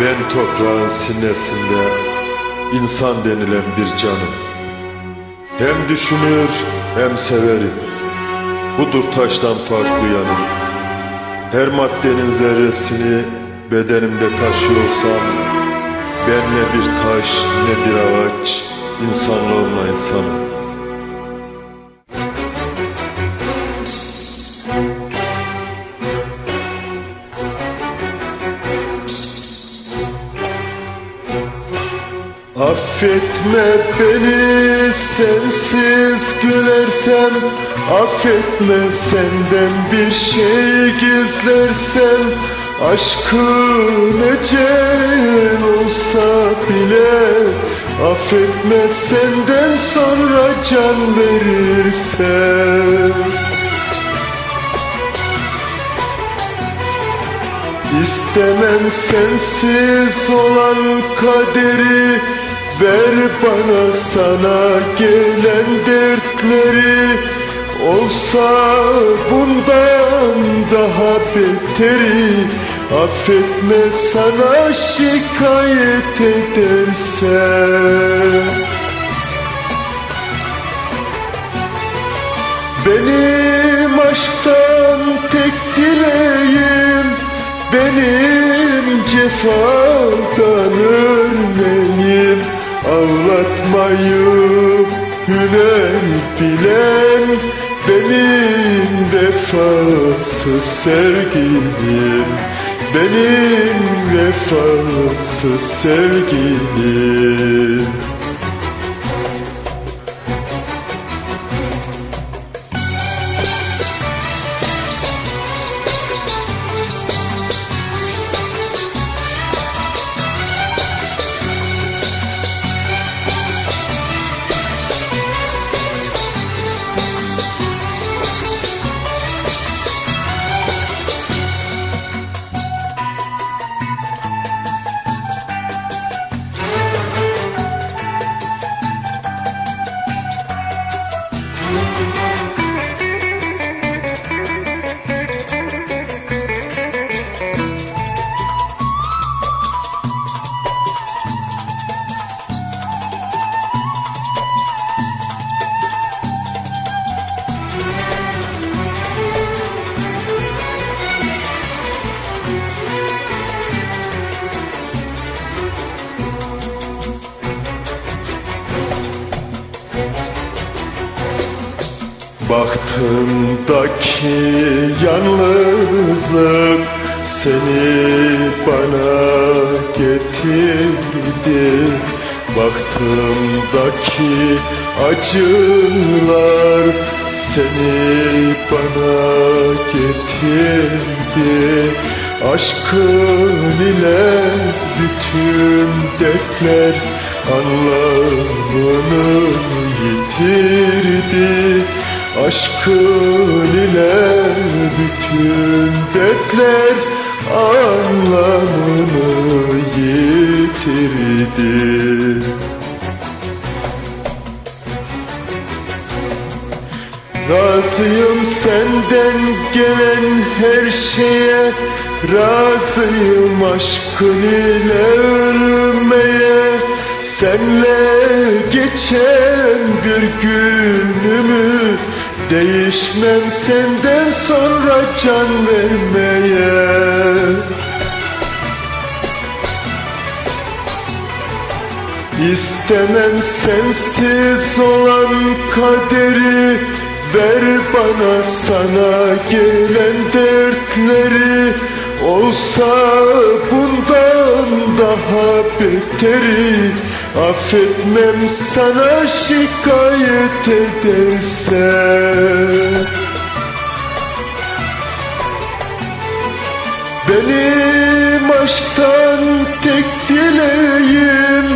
Ben toprağın sinesinde insan denilen bir canım. Hem düşünür hem severim. Budur taştan farklı yanım. Her maddenin zerresini bedenimde taşıyorsam ben ne bir taş ne bir ağaç insanlığımla insanım. Affetme beni sensiz gülersem Affetme senden bir şey gizlersem Aşkın ecel olsa bile Affetme senden sonra can verirsem İstemem sensiz olan kaderi Ver bana sana gelen dertleri. Olsa bundan daha beteri. Affetme sana şikayet edersem. Benim aşktan tek dileğim Benim cefadan ölmeyim Ağlatmayı hüner bilen Benim vefasız sevgilim Benim vefasız sevgilim Baktığımdaki yalnızlık seni bana getirdi. Baktığımdaki acılar seni bana getirdi. Aşkın ile bütün dertler anlamını yitirdi Aşkın ile bütün dertler anlamını yitirdi. Razıyım senden gelen her şeye Razıyım aşkın ile ölmeye Senle geçen bir günümü Değişmem senden sonra can vermeye. İstemem sensiz olan kaderi Ver bana sana gelen dertleri. Olsa bundan daha beteri Affetmem sana şikayet edersem Benim aşktan tek dileğim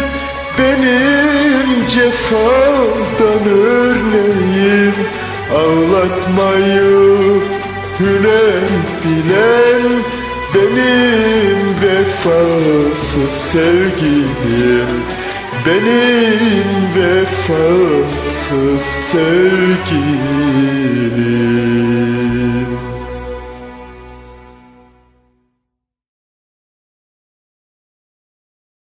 Benim cefadan örneğim. Ağlatmayı hüner bilen Benim vefasız sevgilim Benim vefasız sevgilim